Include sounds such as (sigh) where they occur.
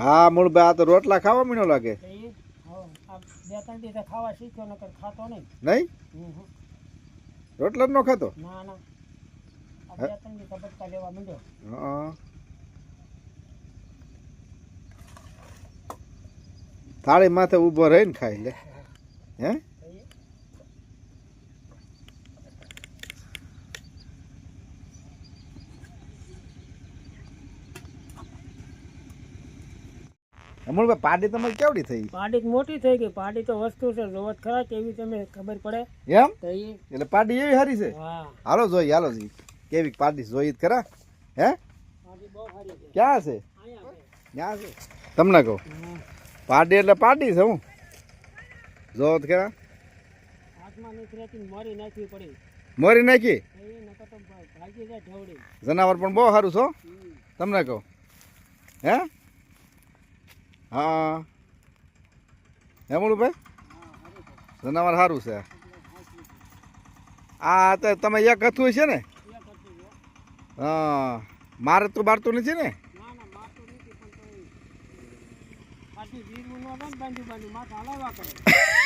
હા મૂળભાઈ આ તો રોટલા ખાવા મીનો લાગે. બે ત્રણ દિવસે ખાવા શીખ્યો નકર ખાતો નહીં. નહીં. રોટલા જ ન ખાતો? ના ના. બે ત્રણ દિવસે બટકા લેવા માંડ્યો. હા. થાળી માથે ઊભો રહીને ખાઈ લે. હે? અમૂલભાઈ પાડી તમારી કેવડી થઈ? પાડી મોટી થઈ ગઈ. પાડી તો વસ્તુ છે જોવત ખરા કેવી તમે ખબર પડે? એમ? એટલે પાડી એવી સારી છે? હા. હાલો જોઈ હાલો જી કેવી પાડી જોઈ જ ખરા? હે? પાડી બહુ સારી છે. ક્યાં છે? ક્યાં છે? તમને કહું. પાડી એટલે પાડી છે હું? જોવત ખરા? મોરી નાખવી પડી. મોરી નાખી? જનાવર પણ બહુ સારું છો તમને કહું. હે? હા. હે મૂળભાઈ જનાવર સારું છે. આ તો તમે એક હતું છે ને. હા. મારે તો બારતું નથી ને? (laughs)